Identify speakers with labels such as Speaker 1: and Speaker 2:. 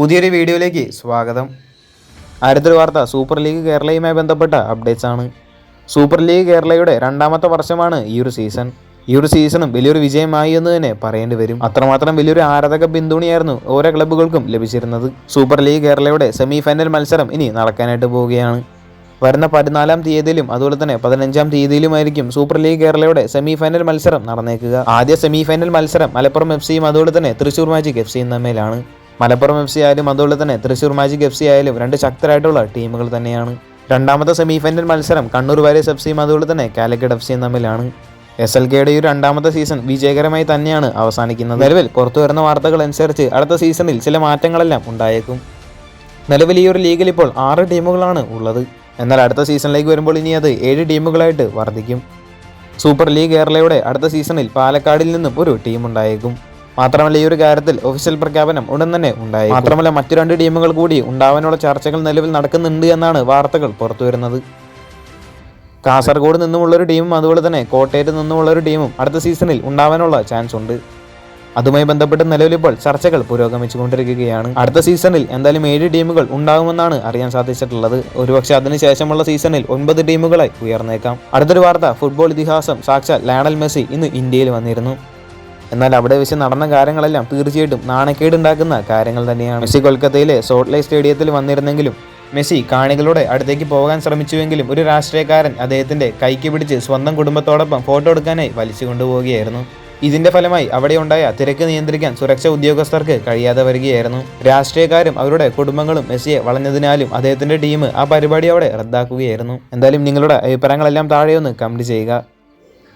Speaker 1: പുതിയൊരു വീഡിയോയിലേക്ക് സ്വാഗതം. അടുത്തൊരു വാർത്ത. സൂപ്പർ ലീഗ് കേരളയുമായി ബന്ധപ്പെട്ട അപ്ഡേറ്റ്സ് ആണ്. സൂപ്പർ ലീഗ് കേരളയുടെ രണ്ടാമത്തെ വർഷമാണ് ഈ ഒരു സീസൺ ഈ ഒരു സീസണും വലിയൊരു വിജയമായി എന്ന് തന്നെ പറയേണ്ടി വരും. അത്രമാത്രം വലിയൊരു ആരാധക പിന്തുണയായിരുന്നു ഓരോ ക്ലബ്ബുകൾക്കും ലഭിച്ചിരുന്നത്. സൂപ്പർ ലീഗ് കേരളയുടെ സെമി ഫൈനൽ മത്സരം ഇനി നടക്കാനായിട്ട് പോവുകയാണ്. വരുന്ന പതിനാലാം തീയതിയിലും അതുപോലെ തന്നെ പതിനഞ്ചാം തീയതിയിലുമായിരിക്കും സൂപ്പർ ലീഗ് കേരളയുടെ സെമി ഫൈനൽ മത്സരം നടന്നേക്കുക. ആദ്യ സെമി ഫൈനൽ മത്സരം മലപ്പുറം എഫ് സിയും അതുപോലെ തന്നെ തൃശൂർ മാജിക് എഫ് സിയും തമ്മിലാണ്. മലപ്പുറം എഫ് സി ആയാലും അതുപോലെ തന്നെ തൃശ്ശൂർ മാജിക് എഫ് സി ആയാലും രണ്ട് ശക്തരായിട്ടുള്ള ടീമുകൾ തന്നെയാണ്. രണ്ടാമത്തെ സെമി ഫൈനൽ മത്സരം കണ്ണൂർ വാരിയസ് എഫ് സിയും അതുപോലെ തന്നെ കാലിക്കറ്റ് എഫ് സിയും തമ്മിലാണ്. എസ് എൽ കെയുടെ ഒരു രണ്ടാമത്തെ സീസൺ വിജയകരമായി തന്നെയാണ് അവസാനിക്കുന്നത്. നിലവിൽ പുറത്തു വരുന്ന വാർത്തകൾ അനുസരിച്ച് അടുത്ത സീസണിൽ ചില മാറ്റങ്ങളെല്ലാം ഉണ്ടായേക്കും. നിലവിൽ ഈ ഒരു ലീഗിൽ ഇപ്പോൾ ആറ് ടീമുകളാണ് ഉള്ളത്. എന്നാൽ അടുത്ത സീസണിലേക്ക് വരുമ്പോൾ ഇനി അത് ഏഴ് ടീമുകളായിട്ട് വർദ്ധിക്കും. സൂപ്പർ ലീഗ് കേരളയുടെ അടുത്ത സീസണിൽ പാലക്കാടിൽ നിന്നും ഒരു ടീം ഉണ്ടായേക്കും മാത്രമല്ല ഈ ഒരു കാര്യത്തിൽ ഒഫീഷ്യൽ പ്രഖ്യാപനം ഉടൻ തന്നെ ഉണ്ടായി മാത്രമല്ല മറ്റു രണ്ട് ടീമുകൾ കൂടി ഉണ്ടാവാനുള്ള ചർച്ചകൾ നിലവിൽ നടക്കുന്നുണ്ട് എന്നാണ് വാർത്തകൾ പുറത്തുവരുന്നത് കാസർഗോഡ് നിന്നുമുള്ള ഒരു ടീമും അതുപോലെ തന്നെ കോട്ടയത്ത് നിന്നുമുള്ള ഒരു ടീമും അടുത്ത സീസണിൽ ഉണ്ടാവാനുള്ള ചാൻസ് ഉണ്ട്. അതുമായി ബന്ധപ്പെട്ട് നിലവിലിപ്പോൾ ചർച്ചകൾ പുരോഗമിച്ചുകൊണ്ടിരിക്കുകയാണ്. അടുത്ത സീസണിൽ എന്തായാലും ഏഴ് ടീമുകൾ ഉണ്ടാകുമെന്നാണ് അറിയാൻ സാധിച്ചിട്ടുള്ളത്. ഒരുപക്ഷെ അതിനുശേഷമുള്ള സീസണിൽ ഒൻപത് ടീമുകളായി ഉയർന്നേക്കാം. അടുത്തൊരു വാർത്ത ഫുട്ബോൾ ഇതിഹാസം സാക്ഷാൽ ലയണൽ മെസ്സി ഇന്ന് ഇന്ത്യയിൽ വന്നിരുന്നു. എന്നാൽ അവിടെ വെച്ച് നടന്ന കാര്യങ്ങളെല്ലാം തീർച്ചയായിട്ടും നാണക്കേടുണ്ടാക്കുന്ന കാര്യങ്ങൾ തന്നെയാണ്. മെസ്സി കൊൽക്കത്തയിലെ സോട്ട്ലേ സ്റ്റേഡിയത്തിൽ വന്നിരുന്നെങ്കിലും മെസ്സി കാണികളുടെ അടുത്തേക്ക് പോകാൻ ശ്രമിച്ചുവെങ്കിലും ഒരു രാഷ്ട്രീയക്കാരൻ അദ്ദേഹത്തിന്റെ കൈക്ക് പിടിച്ച് സ്വന്തം കുടുംബത്തോടൊപ്പം ഫോട്ടോ എടുക്കാനായി വലിച്ചു കൊണ്ടുപോവുകയായിരുന്നു. ഇതിന്റെ ഫലമായി അവിടെ ഉണ്ടായ തിരക്ക് നിയന്ത്രിക്കാൻ സുരക്ഷാ ഉദ്യോഗസ്ഥർക്ക് കഴിയാതെ വരികയായിരുന്നു. രാഷ്ട്രീയക്കാരും അവരുടെ കുടുംബങ്ങളും മെസ്സിയെ വളഞ്ഞതിനാലും അദ്ദേഹത്തിന്റെ ടീം ആ പരിപാടി അവിടെ റദ്ദാക്കുകയായിരുന്നു. എന്തായാലും നിങ്ങളുടെ അഭിപ്രായങ്ങളെല്ലാം താഴെയൊന്ന് കമന്റ് ചെയ്യുക.